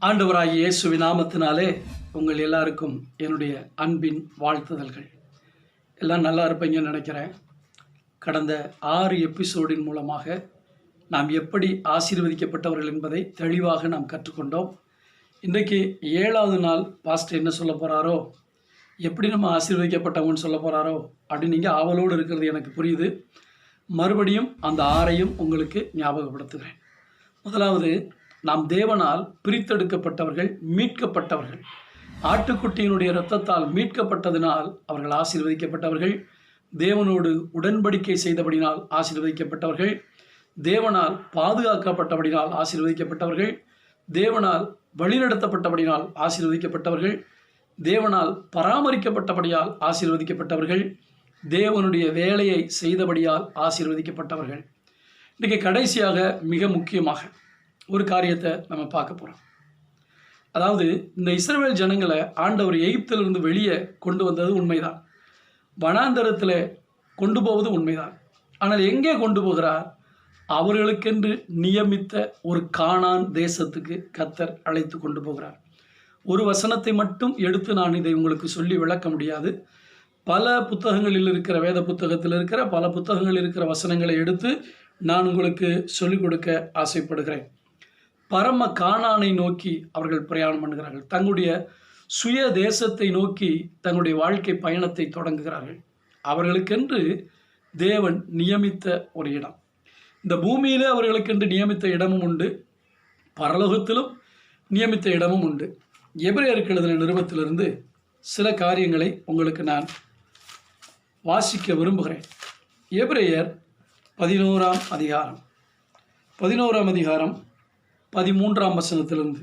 ஆண்டவராகிய இயேசு நாமத்தினாலே உங்கள் எல்லாருக்கும் என்னுடைய அன்பின் வாழ்த்துதல்கள். எல்லாம் நல்லா இருப்பீங்கன்னு நினைக்கிறேன். கடந்த ஆறு எபிசோடின் மூலமாக நாம் எப்படி ஆசீர்வதிக்கப்பட்டவர்கள் என்பதை தெளிவாக நாம் கற்றுக்கொண்டோம். இன்றைக்கு ஏழாவது நாள் பாஸ்டர் என்ன சொல்ல போகிறாரோ எப்படி நம்ம ஆசீர்வதிக்கப்பட்டவங்கன்னு சொல்ல போகிறாரோ அப்படின்னு நீங்கள் ஆவலோடு இருக்கிறது எனக்கு புரியுது. மறுபடியும் அந்த ஆறையும் உங்களுக்கு ஞாபகப்படுத்துகிறேன். முதலாவது நாம் தேவனால் பிரித்தெடுக்கப்பட்டவர்கள் மீட்கப்பட்டவர்கள். ஆட்டுக்குட்டியினுடைய இரத்தத்தால் மீட்கப்பட்டதினால் அவர்கள் ஆசீர்வதிக்கப்பட்டவர்கள். தேவனோடு உடன்படிக்கை செய்தபடினால் ஆசீர்வதிக்கப்பட்டவர்கள். தேவனால் பாதுகாக்கப்பட்டபடினால் ஆசீர்வதிக்கப்பட்டவர்கள் தேவனால் வழிநடத்தப்பட்டபடினால் ஆசீர்வதிக்கப்பட்டவர்கள் தேவனால் பராமரிக்கப்பட்டபடியால் ஆசீர்வதிக்கப்பட்டவர்கள் தேவனுடைய வேலையை செய்தபடியால் ஆசீர்வதிக்கப்பட்டவர்கள். இன்றைக்கி கடைசியாக மிக முக்கியமாக ஒரு காரியத்தை நம்ம பார்க்க போகிறோம் அதாவது இந்த இஸ்ரவேல் ஜனங்களை ஆண்டவர் எகிப்திலிருந்து வெளியே கொண்டு வந்தது உண்மைதான். வனாந்தரத்தில் கொண்டு போவது உண்மைதான். ஆனால் எங்கே கொண்டு போகிறார்? அவர்களுக்கென்று நியமித்த ஒரு காணான் தேசத்துக்கு கத்தர் அழைத்து கொண்டு போகிறார். ஒரு வசனத்தை மட்டும் எடுத்து நான் இதை உங்களுக்கு சொல்லி விளக்க முடியாது. பல புத்தகங்களில் இருக்கிற வேத புத்தகத்தில் இருக்கிற பல புத்தகங்களில் இருக்கிற வசனங்களை எடுத்து நான் உங்களுக்கு சொல்லிக் கொடுக்க ஆசைப்படுகிறேன். பரம காணானை நோக்கி அவர்கள் பிரயாணம் பண்ணுகிறார்கள். தங்களுடைய சுய தேசத்தை நோக்கி தங்களுடைய வாழ்க்கை பயணத்தை தொடங்குகிறார்கள். அவர்களுக்கென்று தேவன் நியமித்த ஒரு இடம். இந்த பூமியிலே அவர்களுக்கென்று நியமித்த இடமும் உண்டு பரலோகத்திலும் நியமித்த இடமும் உண்டு. எபிரேயருக்கு எழுதின நிறுவத்திலிருந்து சில காரியங்களை உங்களுக்கு நான் வாசிக்க விரும்புகிறேன். எபிரேயர் பதினோராம் அதிகாரம். பதினோராம் அதிகாரம் பதிமூன்றாம் வசனத்திலிருந்து.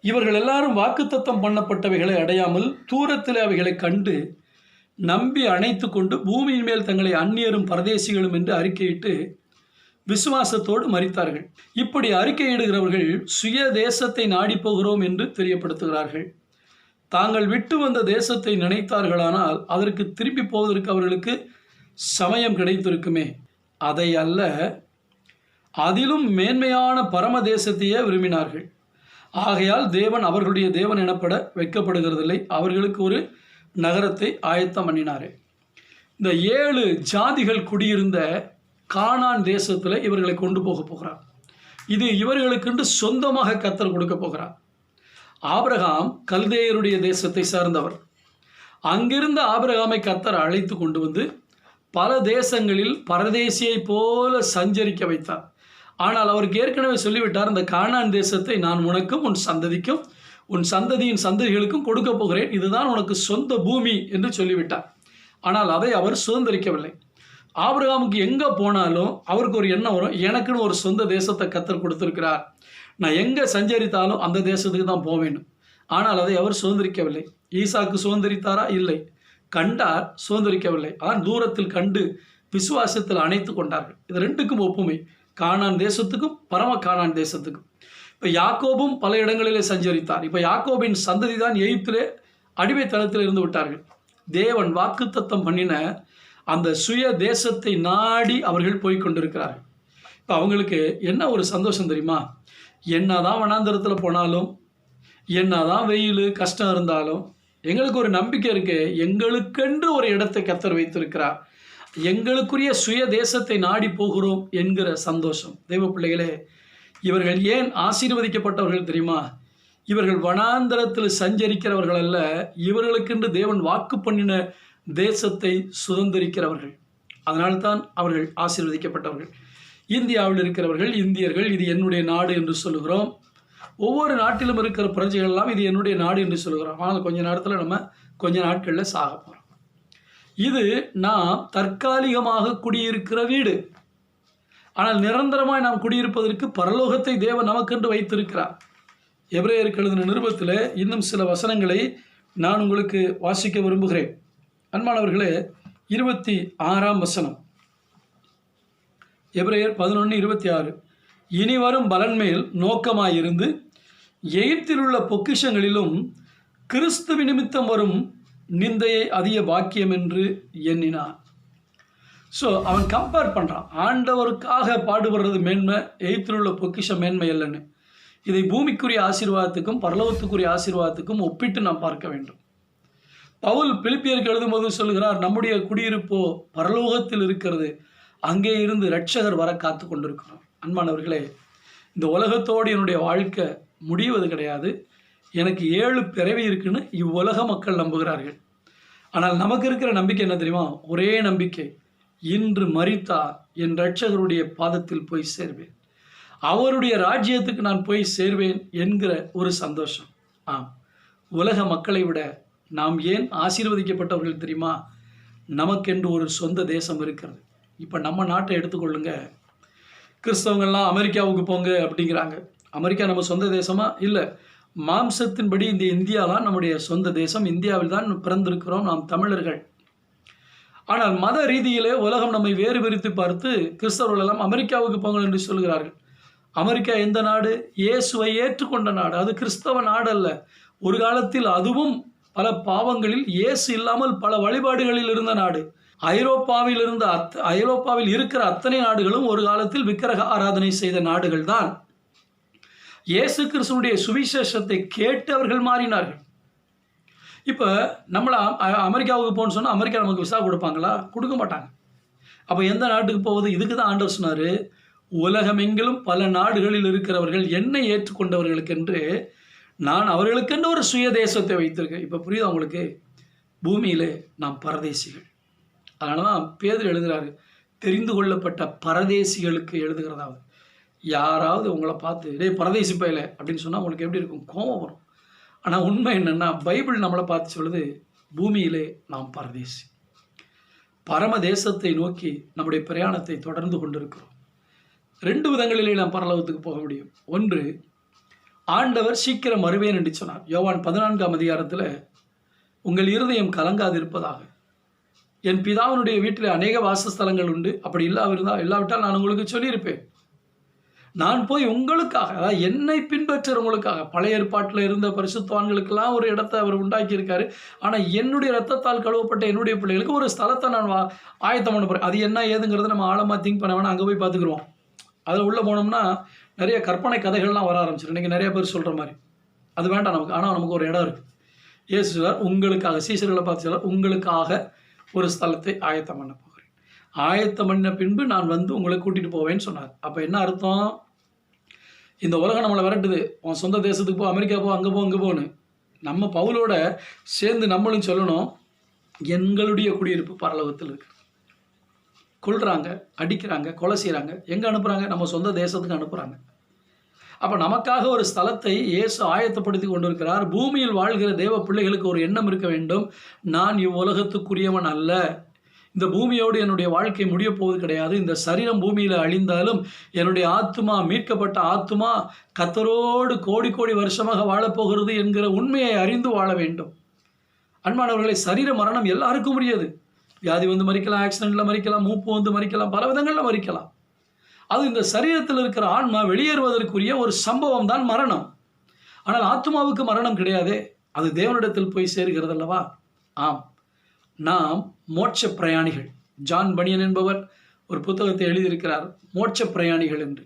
இவர்கள் எல்லாரும் வாக்குத்தத்தம் பண்ணப்பட்டவைகளை அடையாமல் தூரத்தில் அவைகளை கண்டு நம்பி அணைத்து கொண்டு பூமியின் மேல் தங்களை அந்நியரும் பரதேசிகளும் என்று அறிக்கையிட்டு விசுவாசத்தோடு மறித்தார்கள். இப்படி அறிக்கையிடுகிறவர்கள் சுய தேசத்தை நாடி போகிறோம் என்று தெரியப்படுத்துகிறார்கள். தாங்கள் விட்டு வந்த தேசத்தை நினைத்தார்களானால் அதற்கு திரும்பி போவதற்கு அவர்களுக்கு சமயம் கிடைத்திருக்குமே. அதை அல்ல அதிலும் மேன்மையான பரம தேசத்தையே விரும்பினார்கள். ஆகையால் தேவன் அவர்களுடைய தேவன் எனப்பட வைக்கப்படுகிறதில்லை. அவர்களுக்கு ஒரு நகரத்தை ஆயத்தம் பண்ணினார். இந்த ஏழு ஜாதிகள் குடியிருந்த கானான் தேசத்தில் இவர்களை கொண்டு போக போகிறார். இது இவர்களுக்கென்று சொந்தமாக கத்தர் கொடுக்க போகிறார். ஆபிரகாம் கல்தேயருடைய தேசத்தை சார்ந்தவர். அங்கிருந்த ஆபிரகாமை கத்தர் அழைத்து கொண்டு வந்து பல தேசங்களில் பரதேசியை போல சஞ்சரிக்க வைத்தார். ஆனால் அவருக்கு ஏற்கனவே சொல்லிவிட்டார் இந்த கானான் தேசத்தை நான் உனக்கும் உன் சந்ததிக்கும் உன் சந்ததியின் சந்ததிகளுக்கும் கொடுக்க போகிறேன். இதுதான் உனக்கு சொந்த பூமி என்று சொல்லிவிட்டார். ஆனால் அதை அவர் சுதந்திரிக்கவில்லை. ஆபிரகாமுக்கு எங்கே போனாலும் அவருக்கு ஒரு எண்ணம் வரும். எனக்குன்னு ஒரு சொந்த தேசத்தை கத்தர் கொடுத்துருக்கிறார். நான் எங்கே சஞ்சரித்தாலும் அந்த தேசத்துக்கு தான் போவேன் ஆனால் அதை அவர் சுதந்திரிக்கவில்லை. ஈசாக்கு சுதந்திரித்தாரா? இல்லை. கண்டார் சுதந்திரிக்கவில்லை. ஆனால் தூரத்தில் கண்டு விசுவாசத்தில் அணைத்து கொண்டார்கள். இது ரெண்டுக்கும் ஒப்புமை. காணான் தேசத்துக்கும் பரம காணான் தேசத்துக்கும். இப்போ யாக்கோபும் பல இடங்களிலே சஞ்சரித்தார். இப்போ யாக்கோபின் சந்ததி தான் எகிப்திலே அடிமைத்தளத்தில் இருந்து விட்டார்கள். தேவன் வாக்குத்தத்தம் பண்ணின அந்த சுய தேசத்தை நாடி அவர்கள் போய் கொண்டிருக்கிறார்கள். இப்போ அவங்களுக்கு என்ன ஒரு சந்தோஷம் தெரியுமா? என்னதான் வனாந்திரத்தில் போனாலும் என்ன தான் வெயில் கஷ்டம் இருந்தாலும் எங்களுக்கு ஒரு நம்பிக்கை இருக்கு. எங்களுக்கென்று ஒரு இடத்தை கத்தர் வைத்திருக்கிறார். எங்களுக்குரிய சுய தேசத்தை நாடி போகிறோம் என்கிற சந்தோஷம். தெய்வ பிள்ளைகளே இவர்கள் ஏன் ஆசீர்வதிக்கப்பட்டவர்கள் தெரியுமா? இவர்கள் வனாந்தரத்தில் சஞ்சரிக்கிறவர்கள் அல்ல இவர்களுக்கென்று தேவன் வாக்கு பண்ணின தேசத்தை சுதந்திரிக்கிறவர்கள். அதனால்தான் அவர்கள் ஆசீர்வதிக்கப்பட்டவர்கள். இந்தியாவில் இருக்கிறவர்கள் இந்தியர்கள் இது என்னுடைய நாடு என்று சொல்லுகிறோம். ஒவ்வொரு நாட்டிலும் இருக்கிற பிரஜைகள்லாம் இது என்னுடைய நாடு என்று சொல்லுகிறோம். ஆனால் கொஞ்ச நேரத்தில் நம்ம கொஞ்ச நாட்களில் சாக போகிறோம் இது நாம் தற்காலிகமாக குடியிருக்கிற வீடு. ஆனால் நிரந்தரமாய் நாம் குடியிருப்பதற்கு பரலோகத்தை தேவன் நமக்கென்று வைத்திருக்கிறார். எபிரேயருக்கு எழுதின நிருபத்தில் இன்னும் சில வசனங்களை நான் உங்களுக்கு வாசிக்க விரும்புகிறேன். அன்பானவர்களே இருபத்தி ஆறாம் வசனம். எபிரேயர் பதினொன்று இருபத்தி ஆறு. இனி வரும் பலன் மேல் நோக்கமாயிருந்து எகிப்தில் உள்ள பொக்கிஷங்களிலும் கிறிஸ்துவ நிமித்தம் வரும் நிந்தையை அதிக பாக்கியம் என்று எண்ணினார். ஸோ அவன் கம்பேர் பண்ணுறான் ஆண்டவருக்காக பாடுபடுறது மேன்மை எயித்தில் உள்ள பொக்கிஷம் மேன்மை இல்லைன்னு இதை பூமிக்குரிய ஆசீர்வாதத்துக்கும் பரலோகத்துக்குரிய ஆசீர்வாதத்துக்கும் ஒப்பிட்டு நாம் பார்க்க வேண்டும். பவுல் பிலிப்பியருக்கு எழுதும்போது சொல்கிறார் நம்முடைய குடியிருப்போ பரலோகத்தில் இருக்கிறது. அங்கே இருந்து ரட்சகர் வர காத்து கொண்டிருக்கிறோம் அன்பானவர்களே இந்த உலகத்தோடு என்னுடைய வாழ்க்கை முடிவது கிடையாது. எனக்கு ஏழு பிறவி இருக்குன்னு இவ்வுலக மக்கள் நம்புகிறார்கள். ஆனால் நமக்கு இருக்கிற நம்பிக்கை என்ன தெரியுமா? ஒரே நம்பிக்கை. இன்று மரித்தா என் ரட்சகருடைய பாதத்தில் போய் சேர்வேன். அவருடைய ராஜ்யத்துக்கு நான் போய் சேர்வேன் என்கிற ஒரு சந்தோஷம். ஆம் உலக மக்களை விட நாம் ஏன் ஆசீர்வதிக்கப்பட்டவர்கள் தெரியுமா? நமக்கென்று ஒரு சொந்த தேசம் இருக்கிறது. இப்போ நம்ம நாட்டை எடுத்துக்கொள்ளுங்க. கிறிஸ்தவங்கள்லாம் அமெரிக்காவுக்கு போங்க அப்படிங்கிறாங்க. அமெரிக்கா நம்ம சொந்த தேசமா? இல்லை மாம்சத்தின்படி இந்த இந்தியா தான் நம்முடைய சொந்த தேசம். இந்தியாவில் தான் பிறந்திருக்கிறோம் நாம் தமிழர்கள். ஆனால் மத ரீதியிலே உலகம் நம்மை வேறு பிரித்து பார்த்து கிறிஸ்தவர்கள் எல்லாம் அமெரிக்காவுக்கு போங்கள் என்று சொல்கிறார்கள். அமெரிக்கா எந்த நாடு? இயேசுவை ஏற்றுக்கொண்ட நாடு. அது கிறிஸ்தவ நாடு அல்ல ஒரு காலத்தில் அதுவும் பல பாவங்களில் இயேசு இல்லாமல் பல வழிபாடுகளில் இருந்த நாடு. ஐரோப்பாவில் இருந்த அத் ஐரோப்பாவில் இருக்கிற அத்தனை நாடுகளும் ஒரு காலத்தில் விக்கிரக ஆராதனை செய்த நாடுகள் தான் இயேசு கிறிஸ்துனுடைய சுவிசேஷத்தை கேட்டு அவர்கள் மாறினார்கள். இப்போ நம்மளை அமெரிக்காவுக்கு போகணும்னு சொன்னால் அமெரிக்கா நமக்கு விசா கொடுப்பாங்களா? கொடுக்க மாட்டாங்க. அப்போ எந்த நாட்டுக்கு போவது இதுக்கு தான் ஆண்டவர் சொன்னார் உலகமெங்கிலும் பல நாடுகளில் இருக்கிறவர்கள் என்னை ஏற்றுக்கொண்டவர்களுக்கென்று நான் அவர்களுக்கென்று ஒரு சுய தேசத்தை வைத்திருக்கேன். இப்போ புரியுதா உங்களுக்கு? பூமியில் நாம் பரதேசிகள். அதனால தான் பேதர் எழுதுகிறாரு தெரிந்து கொள்ளப்பட்ட பரதேசிகளுக்கு எழுதுகிறதாவது. யாராவது உங்களை பார்த்து டேய் பரதேசி பயில அப்படின்னு சொன்னால் உங்களுக்கு எப்படி இருக்கும்? கோபம் வரும். ஆனால் உண்மை என்னென்னா பைபிள் நம்மளை பார்த்து சொல்லுது பூமியிலே நாம் பரதேசி. பரம தேசத்தை நோக்கி நம்முடைய பிரயாணத்தை தொடர்ந்து கொண்டிருக்கிறோம். ரெண்டு விதங்களிலே நாம் பரலோகத்துக்கு போக முடியும். ஒன்று ஆண்டவர் சீக்கிரம் வருவேன் என்று சொன்னார். யோவான் பதினான்காம் அதிகாரத்தில் உங்கள் இருதயம் கலங்காதிருப்பதாக. என் பிதாவினுடைய வீட்டில் அநேக வாசஸ்தலங்கள் உண்டு. அப்படி இல்லாவிருந்தால் இல்லாவிட்டால் நான் உங்களுக்கு சொல்லியிருப்பேன். நான் போய் உங்களுக்காக அதாவது என்னை பின்பற்றுறவங்களுக்காக பழைய ஏற்பாட்டில் இருந்த பரிசுத்தவான்களுக்கெல்லாம் ஒரு இடத்தை அவர் உண்டாக்கியிருக்காரு. ஆனால் என்னுடைய ரத்தத்தால் கழுவப்பட்ட என்னுடைய பிள்ளைகளுக்கு ஒரு ஸ்தலத்தை நான் வா ஆயத்தம் பண்ண போகிறேன் அது என்ன ஏதுங்கிறத நம்ம ஆழமாக திங்க் பண்ண வேணாம். அங்கே போய் பார்த்துக்குருவோம். அதில் உள்ளே போனோம்னா நிறைய கற்பனை கதைகள்லாம் வர ஆரம்பிச்சிடும் இன்றைக்கி நிறைய பேர் சொல்கிற மாதிரி. அது வேண்டாம் நமக்கு. ஆனால் நமக்கு ஒரு இடம் இருக்குது இயேசு சொல்றார், உங்களுக்காக சீசர்களை பார்த்து சொல்றார், உங்களுக்காக ஒரு ஸ்தலத்தை ஆயத்தம் பண்ண போகிறேன். ஆயத்தம் பண்ண பின்பு நான் வந்து உங்களை கூட்டிகிட்டு போவேன்னு சொன்னார். அப்போ என்ன அர்த்தம்? இந்த உலகம் நம்மளை விரட்டுது. உன் சொந்த தேசத்துக்கு போ அமெரிக்கா போ அங்கே போ அங்கே போன்னு. நம்ம பவுலோட சேர்ந்து நம்மளும் சொல்லணும் எங்களுடைய குடியிருப்பு பரலோகத்தில் இருக்கு. கொள்கிறாங்க அடிக்கிறாங்க கொலை செய்கிறாங்க எங்கே அனுப்புகிறாங்க நம்ம சொந்த தேசத்துக்கு அனுப்புகிறாங்க அப்போ நமக்காக ஒரு ஸ்தலத்தை இயேசு ஆயத்தப்படுத்தி கொண்டிருக்கிறார். பூமியில் வாழ்கிற தேவ பிள்ளைகளுக்கு ஒரு எண்ணம் இருக்க வேண்டும். நான் இவ்வுலகத்துக்குரியவன் அல்ல. இந்த பூமியோடு என்னுடைய வாழ்க்கை முடியப் போவது கிடையாது. இந்த சரீரம் பூமியில் அழிந்தாலும் என்னுடைய ஆத்துமா மீட்கப்பட்ட ஆத்துமா கத்தரோடு கோடி கோடி வருஷமாக வாழப்போகிறது என்கிற உண்மையை அறிந்து வாழ வேண்டும். அன்பானவர்களை சரீர மரணம் எல்லாருக்கும் முடியாது வியாதி வந்து மறிக்கலாம் ஆக்சிடெண்ட்டில் மறிக்கலாம் மூப்பு வந்து மறிக்கலாம் பல விதங்களில் மறிக்கலாம். அது இந்த சரீரத்தில் இருக்கிற ஆன்மா வெளியேறுவதற்குரிய ஒரு சம்பவம் தான் மரணம். ஆனால் ஆத்மாவுக்கு மரணம் கிடையாதே. அது தேவனிடத்தில் போய் சேர்கிறது அல்லவா ஆம். நாம் மோட்ச பிரயாணிகள். ஜான் பனியன் என்பவர் ஒரு புத்தகத்தை எழுதியிருக்கிறார் மோட்ச பிரயாணிகள் என்று.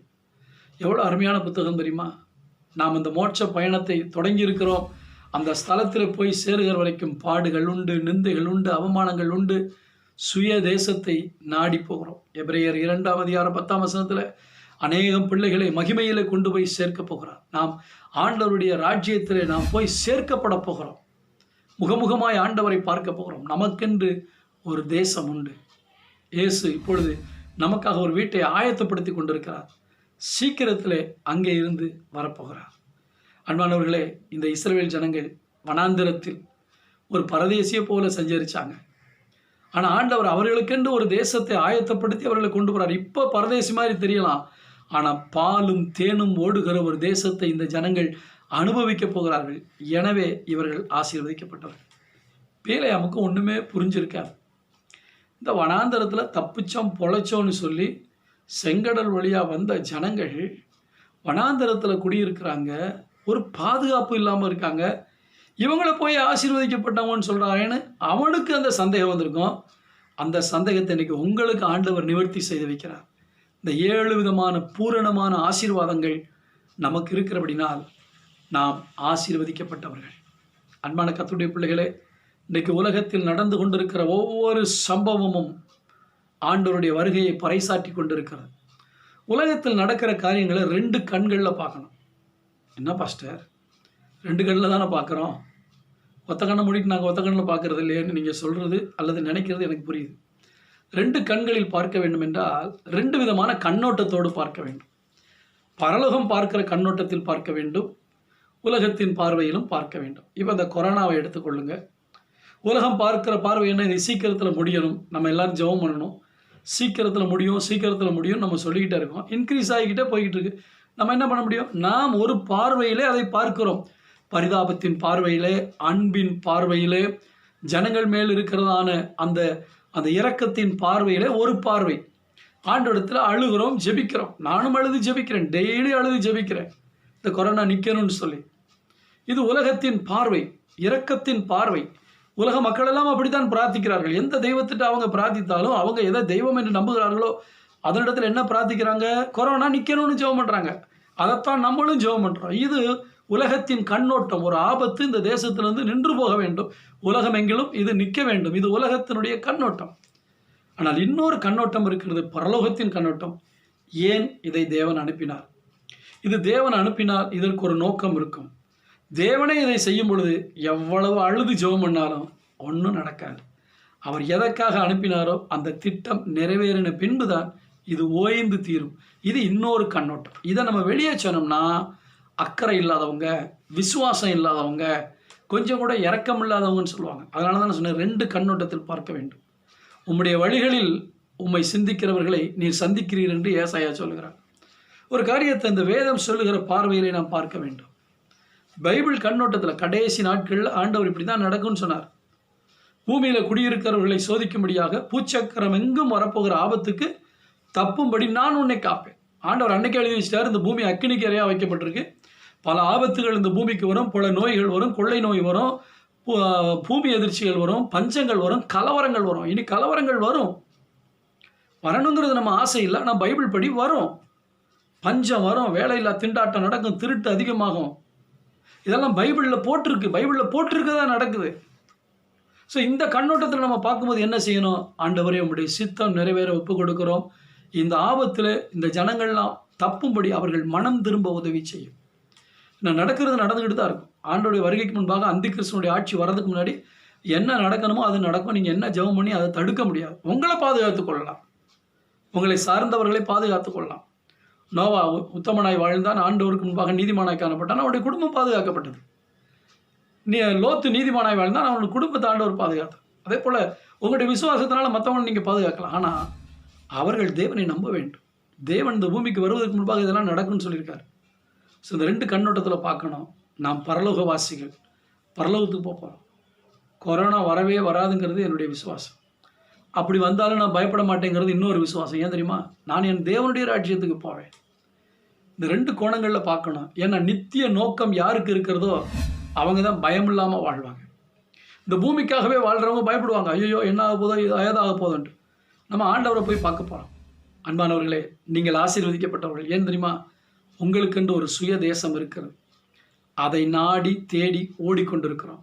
எவ்வளோ அருமையான புத்தகம் தெரியுமா? நாம் இந்த மோட்ச பயணத்தை தொடங்கியிருக்கிறோம். அந்த ஸ்தலத்தில் போய் சேருகிற வரைக்கும் பாடுகள் உண்டு நிந்தைகள் உண்டு அவமானங்கள் உண்டு. சுய தேசத்தை நாடி போகிறோம். எப்ரையர் இரண்டாம் அதிகாரம் பத்தாம் வசனத்தில் அநேகம் பிள்ளைகளை மகிமையில் கொண்டு போய் சேர்க்க போகிறார். நாம் ஆண்டவருடைய ராஜ்யத்தில் நாம் போய் சேர்க்கப்பட போகிறோம். முகமுகமாய் ஆண்டவரை பார்க்க போகிறோம். நமக்கென்று ஒரு தேசம் உண்டு. இயேசு இப்பொழுது நமக்காக ஒரு வீட்டை ஆயத்தப்படுத்தி கொண்டிருக்கிறார். சீக்கிரத்தில் அங்கே இருந்து வரப்போகிறார். அன்பானவர்களே இந்த இஸ்ரேல் ஜனங்கள் வனாந்திரத்தில் ஒரு பரதேசியை போல சஞ்சரிச்சாங்க. ஆனால் ஆண்டவர் அவர்களுக்கென்று ஒரு தேசத்தை ஆயத்தப்படுத்தி அவர்களை கொண்டு போகிறார் இப்போ பரதேசி மாதிரி தெரியலாம். ஆனால் பாலும் தேனும் ஓடுகிற ஒரு தேசத்தை இந்த ஜனங்கள் அனுபவிக்க போகிறார்கள். எனவே இவர்கள் ஆசீர்வதிக்கப்பட்டவர் பேலையாமுக்கு ஒன்றுமே புரிஞ்சிருக்காது. இந்த வனாந்தரத்தில் தப்பிச்சோம் பொழைச்சோன்னு சொல்லி செங்கடல் வழியாக வந்த ஜனங்கள் வனாந்தரத்தில் குடியிருக்கிறாங்க. ஒரு பாதுகாப்பு இல்லாமல் இருக்காங்க. இவங்கள போய் ஆசீர்வதிக்கப்பட்டவங்கன்னு சொல்கிறாங்கன்னு அவனுக்கு அந்த சந்தேகம் வந்திருக்கும். அந்த சந்தேகத்தை இன்றைக்கி உங்களுக்கு ஆண்டவர் நிவர்த்தி செய்து வைக்கிறார். இந்த ஏழு விதமான பூரணமான ஆசீர்வாதங்கள் நமக்கு இருக்கிறபடினால் நாம் ஆசீர்வதிக்கப்பட்டவர்கள். அன்பான கத்துடைய பிள்ளைகளே இன்றைக்கு உலகத்தில் நடந்து கொண்டிருக்கிற ஒவ்வொரு சம்பவமும் ஆண்டோருடைய வருகையை பறைசாற்றி கொண்டிருக்கிறது. உலகத்தில் நடக்கிற காரியங்களை ரெண்டு கண்களில் பார்க்கணும். என்ன பாஸ்டர்? ரெண்டு கண்ணில் தானே பார்க்குறோம். ஒத்த கண்ணை மூடிட்டு நாங்கள் ஒத்த கண்ணில் பார்க்குறது இல்லையேன்னு நீங்கள் சொல்கிறது அல்லது நினைக்கிறது எனக்கு புரியுது. ரெண்டு கண்களில் பார்க்க வேண்டும் என்றால் ரெண்டு விதமான கண்ணோட்டத்தோடு பார்க்க வேண்டும். பரலோகம் பார்க்கிற கண்ணோட்டத்தில் பார்க்க வேண்டும். உலகத்தின் பார்வையிலும் பார்க்க வேண்டும். இப்போ இந்த கொரோனாவை எடுத்துக்கொள்ளுங்க உலகம் பார்க்கிற பார்வை என்ன? இது சீக்கிரத்தில் முடியணும். நம்ம எல்லாரும் ஜெபம் பண்ணணும். சீக்கிரத்தில் முடியும் சீக்கிரத்தில் முடியும் நம்ம சொல்லிக்கிட்டே இருக்கோம். இன்க்ரீஸ் ஆகிக்கிட்டே போய்கிட்டு இருக்கு. நம்ம என்ன பண்ண முடியும்? நாம் ஒரு பார்வையிலே அதை பார்க்கிறோம். பரிதாபத்தின் பார்வையிலே அன்பின் பார்வையிலே ஜனங்கள் மேல் இருக்கிறதான அந்த அந்த இரக்கத்தின் பார்வையிலே ஒரு பார்வை. ஆண்டோடத்தில் அழுகிறோம் ஜெபிக்கிறோம். நானும் அழுது ஜெபிக்கிறேன். டெய்லி அழுது ஜெபிக்கிறேன். இந்த கொரோனா நிற்கணும்னு சொல்லி. இது உலகத்தின் பார்வை இரக்கத்தின் பார்வை. உலக மக்கள் எல்லாம் அப்படித்தான் பிரார்த்திக்கிறார்கள். எந்த தெய்வத்திட்ட அவங்க பிரார்த்தித்தாலும் அவங்க எதை தெய்வம் என்று நம்புகிறார்களோ அதனிடத்தில் என்ன பிரார்த்திக்கிறாங்க? கொரோனா நிற்கணும்னு ஜெபம் பண்ணுறாங்க அதைத்தான் நம்மளும் ஜெபம் பண்ணுறோம் இது உலகத்தின் கண்ணோட்டம். ஒரு ஆபத்து இந்த தேசத்திலிருந்து நின்று போக வேண்டும். உலகம் எங்கிலும் இது நிற்க வேண்டும். இது உலகத்தினுடைய கண்ணோட்டம். ஆனால் இன்னொரு கண்ணோட்டம் இருக்கிறது. பரலோகத்தின் கண்ணோட்டம். ஏன் இதை தேவன் அனுப்பினார்? இது தேவன் அனுப்பினால் இதற்கு ஒரு நோக்கம் இருக்கும். தேவனே இதை செய்யும் பொழுது எவ்வளவு அழுது ஜெபம் பண்ணாலும் ஒன்றும் நடக்காது. அவர் எதற்காக அனுப்பினாரோ அந்த திட்டம் நிறைவேறின பின்புதான் இது ஓய்ந்து தீரும். இது இன்னொரு கண்ணோட்டம். இதை நம்ம வெளியே சொன்னோம்னா அக்கறை இல்லாதவங்க விசுவாசம் இல்லாதவங்க கொஞ்சம் கூட இறக்கம் இல்லாதவங்கன்னு சொல்லுவாங்க. அதனால தான் நான் சொன்னேன் ரெண்டு கண்ணோட்டத்தில் பார்க்க வேண்டும். உம்முடைய வழிகளில் உம்மை சிந்திக்கிறவர்களை நீர் சந்திக்கிறீர் என்று ஏசாயா சொல்லுகிறார். ஒரு காரியத்தை இந்த வேதம் சொல்லுகிற பார்வையிலே நாம் பார்க்க வேண்டும். பைபிள் கண்ணோட்டத்தில் கடைசி நாட்களில் ஆண்டவர் இப்படி தான் நடக்கும்னு சொன்னார். பூமியில் குடியிருக்கிறவர்களை சோதிக்கும்படியாக பூச்சக்கரம் எங்கும் வரப்போகிற ஆபத்துக்கு தப்பும்படி நான் உன்னை காப்பேன். ஆண்டவர் அன்னைக்கு எழுதி வச்சிட்டார் இந்த பூமி அக்கினிக்கு இறையாக வைக்கப்பட்டிருக்கு. பல ஆபத்துகள் இந்த பூமிக்கு வரும் பல நோய்கள் வரும் கொள்ளை நோய் வரும் பூமி எதிர்ச்சிகள் வரும் பஞ்சங்கள் வரும் கலவரங்கள் வரும். இனி கலவரங்கள் வரும். வரணுங்கிறது நம்ம ஆசை இல்லை ஆனால் பைபிள் படி வரும். பஞ்சம் வரும் வேலையில்லா திண்டாட்டம் நடக்கும் திருட்டு அதிகமாகும். இதெல்லாம் பைபிளில் போட்டிருக்கு. பைபிளில் போட்டிருக்கதா நடக்குது. ஸோ இந்த கண்ணோட்டத்தில் நம்ம பார்க்கும்போது என்ன செய்யணும்? ஆண்டவரே உங்களுடைய சித்தம் நிறைவேற ஒப்பு கொடுக்குறோம். இந்த ஆபத்தில் இந்த ஜனங்கள்லாம் தப்பும்படி அவர்கள் மனம் திரும்ப உதவி செய்யும். நான் நடக்கிறது நடந்துக்கிட்டு தான் இருக்கும். ஆண்டோடைய வருகைக்கு முன்பாக அந்தி கிருஷ்ணனுடைய ஆட்சி வர்றதுக்கு முன்னாடி என்ன நடக்கணுமோ அது நடக்கும். நீங்கள் என்ன ஜெபம் பண்ணி அதை தடுக்க முடியாது. உங்களை பாதுகாத்துக் கொள்ளலாம். உங்களை சார்ந்தவர்களை பாதுகாத்துக் கொள்ளலாம். நோவா உத்தமனாய் வாழ்ந்தான் ஆண்டவருக்கு முன்பாக நீதிமானாய் காணப்பட்டான். அவருடைய குடும்பம் பாதுகாக்கப்பட்டது. நீ லோத்து நீதிமானாய் வாழ்ந்தான் அவனுடைய குடும்பத்தை ஆண்டவர் பாதுகாத்தார். அதே போல் உங்களுடைய விசுவாசத்தினால மற்றவங்களை நீங்கள் பாதுகாக்கலாம். ஆனால் அவர்கள் தேவனை நம்ப வேண்டும். தேவன் இந்த பூமிக்கு வருவதற்கு முன்பாக இதெல்லாம் நடக்கும்னு சொல்லியிருக்காரு. ஸோ இந்த ரெண்டு கண்ணோட்டத்தில் பார்க்கணும். நாம் பரலோகவாசிகள். பரலோகத்துக்கு போகிறோம் கொரோனா வரவே வராதுங்கிறது என்னுடைய விசுவாசம். அப்படி வந்தாலும் நான் பயப்பட மாட்டேங்கிறது இன்னொரு விசுவாசம். ஏன் தெரியுமா? நான் என் தேவனுடைய ராஜ்யத்துக்கு போவேன். இந்த ரெண்டு கோணங்களில் பார்க்கணும். ஏன்னா நித்திய நோக்கம் யாருக்கு இருக்கிறதோ அவங்க தான் பயம் இல்லாமல் வாழ்வாங்க. இந்த பூமிக்காகவே வாழ்கிறவங்க பயப்படுவாங்க. ஐயோ என்ன ஆக போதோ இது ஏதாக போதோன்ட்டு. நம்ம ஆண்டவரை போய் பார்க்க போகிறோம் அன்பானவர்களே நீங்கள் ஆசீர்வதிக்கப்பட்டவர்கள். ஏன் தெரியுமா? உங்களுக்கென்று ஒரு சுய தேசம் இருக்கிறது. அதை நாடி தேடி ஓடிக்கொண்டிருக்கிறோம்.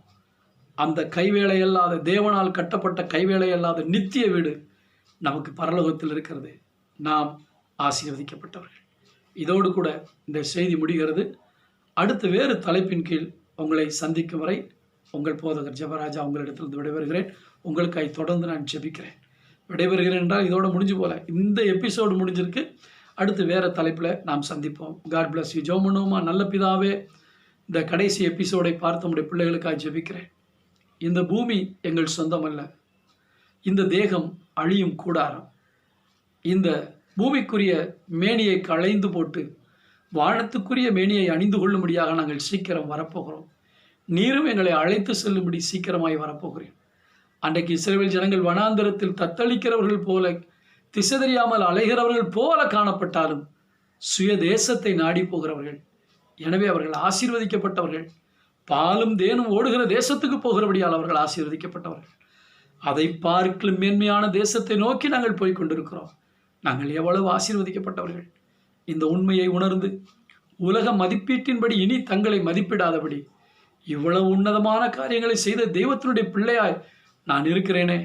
அந்த கைவேளை அல்லாத தேவனால் கட்டப்பட்ட கைவேலை அல்லாத நித்திய வீடு நமக்கு பரலோகத்தில் இருக்கிறது. நாம் ஆசீர்வதிக்கப்பட்டவர்கள். இதோடு கூட இந்த செய்தி முடிகிறது. அடுத்து வேறு தலைப்பின் கீழ் உங்களை சந்திக்கும் வரை உங்கள் போதகர் ஜெபராஜா உங்களிடத்திலிருந்து விடைபெறுகிறேன். உங்களுக்காய் தொடர்ந்து நான் ஜெபிக்கிறேன். விடைபெறுகிறேன் என்றால் இதோடு முடிஞ்சு போல. இந்த எபிசோடு முடிஞ்சிருக்கு. அடுத்து வேறு தலைப்பில் நாம் சந்திப்போம். காட் பிளஸ் யூ ஜோ பண்ணுவோமா? நல்ல பிதாவே இந்த கடைசி எபிசோடை பார்த்த நம்முடைய பிள்ளைகளுக்காக ஜெபிக்கிறேன். இந்த பூமி எங்கள் சொந்தம் அல்ல இந்த தேகம் அழியும் கூடாரம். இந்த பூமிக்குரிய மேனியை களைந்து போட்டு வானத்துக்குரிய மேனியை அணிந்து கொள்ளும்படியாக நாங்கள் சீக்கிரம் வரப்போகிறோம். நீரும் எங்களை அழைத்து செல்லும்படி சீக்கிரமாய் வரப்போகிறேன். அன்றைக்கு இஸ்ரேல் ஜனங்கள் வனாந்தரத்தில் தத்தளிக்கிறவர்கள் போல திசை தெரியாமல் அலைகிறவர்கள் போல காணப்பட்டாலும் சுய தேசத்தை நாடி போகிறவர்கள். எனவே அவர்கள் ஆசீர்வதிக்கப்பட்டவர்கள். பாலும் தேனும் ஓடுகிற தேசத்துக்கு போகிறபடியால் அவர்கள் ஆசீர்வதிக்கப்பட்டவர்கள். அதை பார்க்கலும் மேன்மையான தேசத்தை நோக்கி நாங்கள் போய் கொண்டிருக்கிறோம். நாங்கள் எவ்வளவு ஆசீர்வதிக்கப்பட்டவர்கள். இந்த உண்மையை உணர்ந்து உலக மதிப்பீட்டின்படி இனி தங்களை மதிப்பிடாதபடி இவ்வளவு உன்னதமான காரியங்களை செய்த தெய்வத்தினுடைய பிள்ளையாய் நான் இருக்கிறேனே.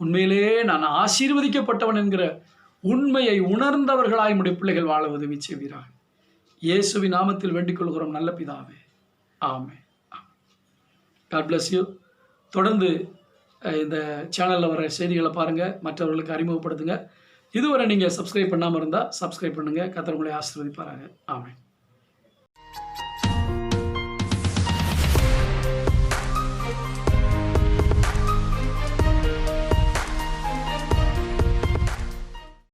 உண்மையிலேயே நான் ஆசீர்வதிக்கப்பட்டவன் என்கிற உண்மையை உணர்ந்தவர்களாய் நம்முடைய பிள்ளைகள் வாழ உதவி செய்வீராக. இயேசுவின் நாமத்தில் வேண்டிக் கொள்கிறோம் நல்ல பிதாவே. ஆமே காட் bless யூ தொடர்ந்து இந்த சேனலில் வர செய்திகளை பாருங்கள் மற்றவர்களுக்கு அறிமுகப்படுத்துங்க. இதுவரை நீங்கள் சப்ஸ்கிரைப் பண்ணாமல் இருந்தால் சப்ஸ்கிரைப் பண்ணுங்கள் கத்தர் உங்களை ஆசீர்வதிப்பாராங்க